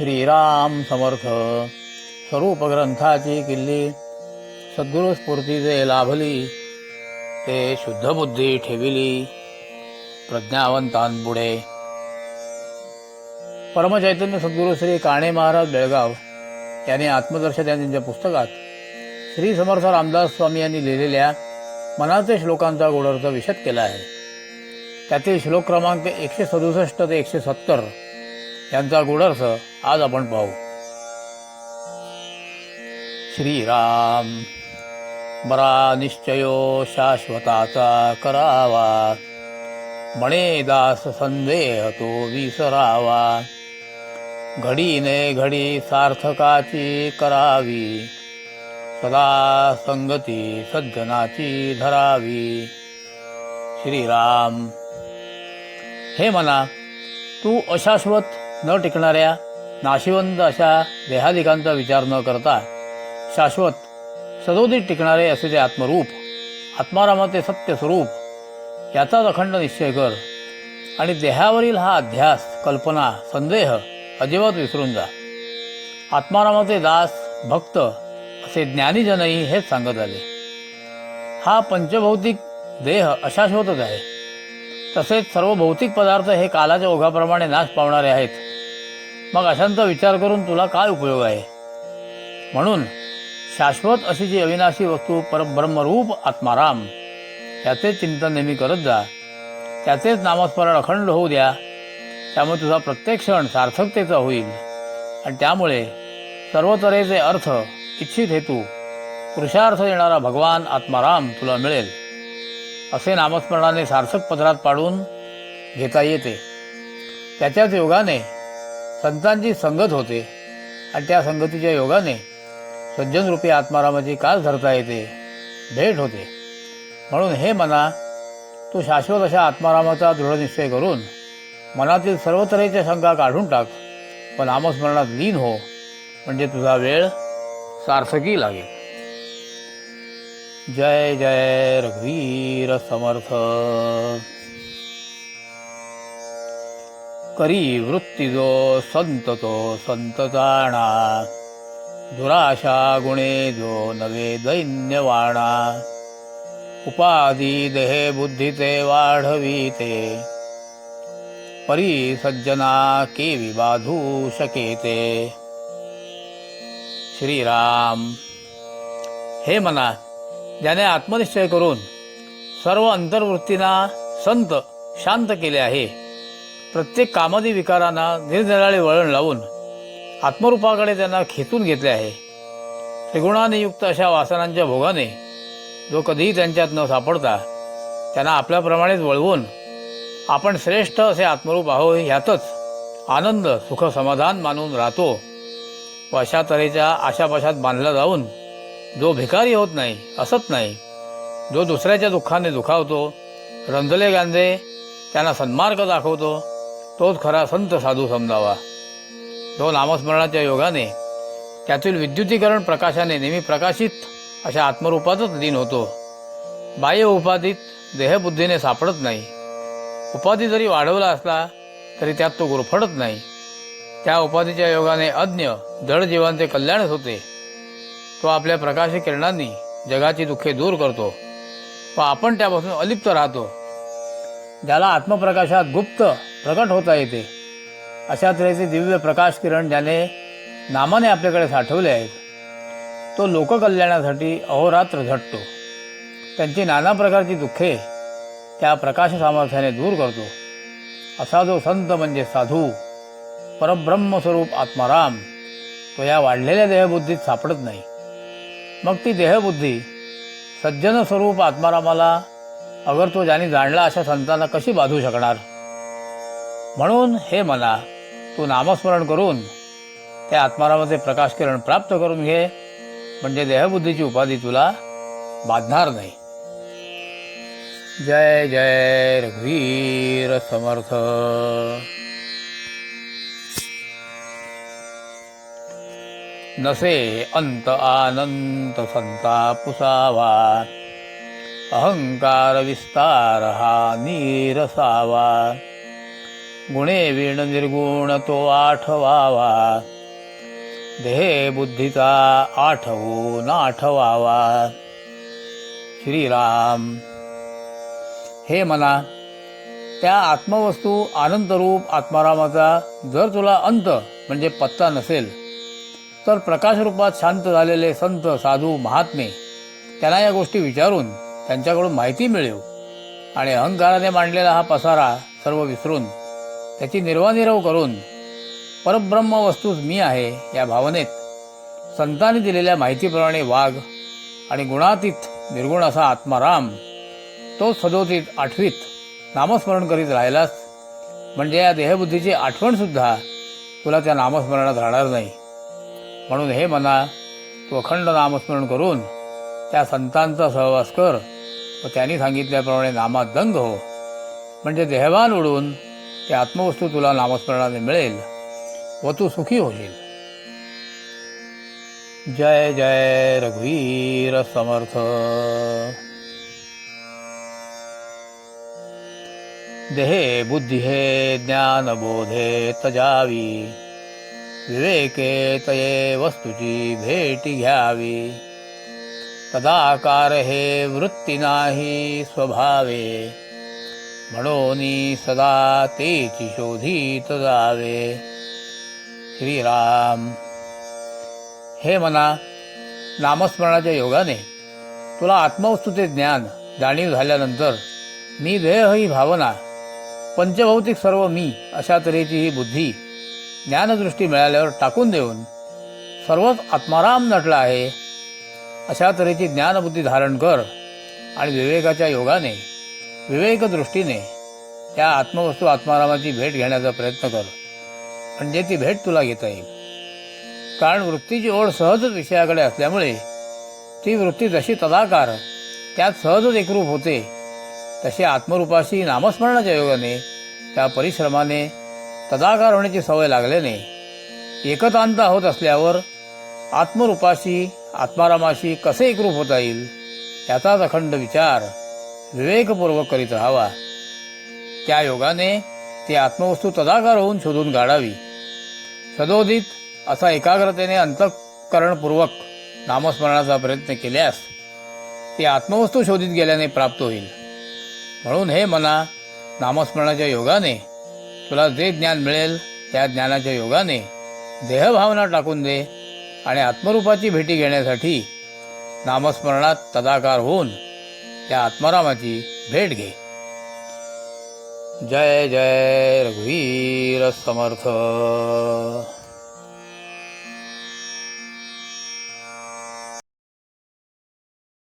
श्रीराम समर्थ. स्वरूप ग्रंथाची किल्ली सद्गुरु स्फूर्ती जे लाभली ते शुद्ध बुद्धी ठेविली. प्रज्ञावंतांपुढे परमचैतन्य सद्गुरू श्री काणे महाराज बेळगाव यांनी आत्मदर्शन या त्यांच्या पुस्तकात श्री समर्थ रामदास स्वामी यांनी लिहिलेल्या मनाचे श्लोकांचा गोडर्थ विशद केला आहे. त्यातील श्लोक क्रमांक एकशे सदुसष्ट ते एकशे सत्तर यांचा गूढर्थ आज आपण पाहू. श्रीराम बरा निश्चयो शाश्वताचा करावा. म्हणे दास संदेह तो विसरावा. घडीने घडी सार्थकाची करावी. सदा संगती सज्जनाची धरावी. श्रीराम हे म्हणा तू अशाश्वत न टिकणाऱ्या नाशिवंत अशा देहादिकांचा विचार न करता शाश्वत सदोदित टिकणारे असे ते आत्मरूप आत्मारामाचे सत्य स्वरूप याचाच अखंड निश्चय कर आणि देहावरील हा अध्यास कल्पना संदेह अजिबात विसरून जा. आत्मारामाचे दास भक्त असे ज्ञानीजनही हेच सांगत आले. हा पंचभौतिक देह अशाश्वतच आहे. तसेच सर्व भौतिक पदार्थ हे कालाच्या ओघाप्रमाणे नाश पावणारे आहेत. मग अशांचा विचार करून तुला काय उपयोग आहे? म्हणून शाश्वत अशी जी अविनाशी वस्तू परब्रह्मरूप आत्माराम याचे चिंतन नेहमी करत जा. त्याचेच नामस्मरण अखंड होऊ द्या. त्यामुळे तुझा प्रत्येक क्षण सार्थकतेचा होईल. आणि त्यामुळे सर्व तऱ्हेचे अर्थ इच्छित हेतू पुरुषार्थ देणारा भगवान आत्माराम तुला मिळेल. असे नामस्मरणाने सार्थक पदरात पाडून घेता येते. त्याच्याच योगाने संतांची संगत होते आणि त्या संगतीच्या योगाने सज्जनरूपी आत्मारामाची कास धरता येते भेट होते. म्हणून हे मना तू शाश्वत अशा आत्मारामाचा दृढनिश्चय करून मनातील सर्व तऱ्हेच्या शंका काढून टाक पण नामस्मरणात लीन हो म्हणजे तुझा वेळ सार्थकी लागेल. जय जय रघुवीर समर्थ। करी वृत्ती जो संत तो संत जाणा। दुराशा गुणे जो नवे दैन्यवाणा उपाधी देहे बुद्धीचे वाढवीते। परी सज्जना केवी बाधू शकेते। श्रीराम हे मना ज्याने आत्मनिश्चय करून सर्व अंतर्वृत्तींना संत शांत केले आहे. प्रत्येक कामादी विकारांना निरनिराळे वळण लावून आत्मरूपाकडे त्यांना खेचून घेतले आहे. त्रिगुणाने युक्त अशा वासनांच्या भोगाने जो कधीही त्यांच्यात न सापडता त्यांना आपल्याप्रमाणेच वळवून आपण श्रेष्ठ असे आत्मरूप आहो ह्यातच आनंद सुख समाधान मानून राहतो व अशा तऱ्हेच्या आशापाशात बांधला जाऊन जो भिकारी होत नाही असत नाही जो दुसऱ्याच्या दुःखाने दुखावतो रंजले गांजे त्यांना सन्मार्ग दाखवतो तोच खरा संत साधू समजावा. जो नामस्मरणाच्या योगाने त्यातील विद्युतीकरण प्रकाशाने नेहमी प्रकाशित अशा आत्मरूपातच लीन होतो. बाह्य उपाधीत देहबुद्धीने सापडत नाही. उपाधी जरी वाढवला असला तरी त्यात तो गुरफडत नाही. त्या उपाधीच्या योगाने अज्ञ जड जीवांचे कल्याणच होते. तो आपल्या प्रकाश किरणांनी जगाची दुःखे दूर करतो. व आपण त्यापासून अलिप्त राहतो. ज्याला आत्मप्रकाशात गुप्त प्रकट होता येते. अशा तऱ्हेचे दिव्य प्रकाश किरण ज्याने नामाने आपल्याकडे साठवले आहेत. तो लोककल्याणासाठी अहोरात्र झटतो. त्यांची नाना प्रकारची दुःखे त्या प्रकाश सामर्थ्याने दूर करतो. असा जो संत म्हणजे साधू परब्रह्मस्वरूप आत्माराम तो या वाढलेल्या देहबुद्धीत सापडत नाही. मग ती देहबुद्धी सज्जन स्वरूप आत्मारामाला अगर तो ज्याने जाणला अशा संतांना कशी बाधू शकणार? म्हणून हे मना तू नामस्मरण करून त्या आत्मारामाचे प्रकाश किरण प्राप्त करून घे म्हणजे देहबुद्धीची उपाधी तुला बाधणार नाही. जय जय रघुवीर समर्थ. नसे अंत आनंत संतापुसावा अहंकार विस्तार हा नीरसावा गुणे विण निर्गुण तो आठवावा देहे बुद्धीचा आठवून आठवावा श्रीराम। हे मना त्या आत्मवस्तू आनंतरूप आत्मारामाचा जर तुला अंत म्हणजे पत्ता नसेल तर प्रकाशरूपात शांत झालेले संत साधू महात्मे त्यांना या गोष्टी विचारून त्यांच्याकडून माहिती मिळेव आणि अहंकाराने मांडलेला हा पसारा सर्व विसरून त्याची निर्वानिरव करून परब्रह्म वस्तूच मी आहे या भावनेत संतांनी दिलेल्या माहितीप्रमाणे वाघ आणि गुणातीत निर्गुण असा आत्माराम तो सदोतीत आठवीत नामस्मरण करीत राहिलास. म्हणजे या देहबुद्धीची आठवणसुद्धा तुला त्या नामस्मरणात राहणार नाही. म्हणून हे मना तू अखंड नामस्मरण करून त्या संतांचा सहवास कर. व त्यांनी सांगितल्याप्रमाणे नामात दंग हो. म्हणजे देहवान उडून ते आत्मवस्तू तुला नामस्मरणाने मिळेल व तू सुखी होशील. जय जय रघुवीर समर्थ. देहे बुद्धि हे ज्ञान बोधे तजावी. विवेके तये वस्तूची भेटी घ्यावी. तदाकार हे वृत्ती नाही स्वभावे. म्हणून सदा तेची शोधित जावे. श्रीराम. हे मना नामस्मरणाच्या योगाने तुला आत्मवस्तूचे ज्ञान जाणीव झाल्यानंतर मी देह ही भावना पंचभौतिक सर्व मी अशा तऱ्हेची ही बुद्धी ज्ञानदृष्टी मिळाल्यावर टाकून देऊन सर्वच आत्माराम नटला आहे अशा तऱ्हेची ज्ञानबुद्धी धारण कर आणि विवेकाच्या योगाने विवेकदृष्टीने त्या आत्मवस्तू आत्मारामाची भेट घेण्याचा प्रयत्न कर. म्हणजे ती भेट तुला घेता येईल. कारण वृत्तीची ओढ सहजच विषयाकडे असल्यामुळे ती वृत्ती जशी तदाकार त्यात सहजच एकरूप होते तशी आत्मरूपाशी नामस्मरणाच्या योगाने त्या परिश्रमाने तदाकार होण्याची सवय लागल्याने एकतांत होत असल्यावर आत्मरूपाशी आत्मारामाशी कसे एकरूप होता येईल? याचाच अखंड विचार विवेकपूर्वक करीत राहावा. त्या योगाने ती आत्मवस्तू तदाकार होऊन शोधून काढावी. सदोदित असा एकाग्रतेने अंतःकरणपूर्वक नामस्मरणाचा प्रयत्न केल्यास ती आत्मवस्तू शोधित गेल्याने प्राप्त होईल. म्हणून हे मना नामस्मरणाच्या योगाने तुला जे ज्ञान मिळेल त्या ज्ञानाच्या योगाने देहभावना टाकून दे आणि आत्मरूपाची भेटी घेण्यासाठी नामस्मरणात तदाकार होऊन त्या आत्मारामाची भेट घे. जय जय रघुवीर समर्थ.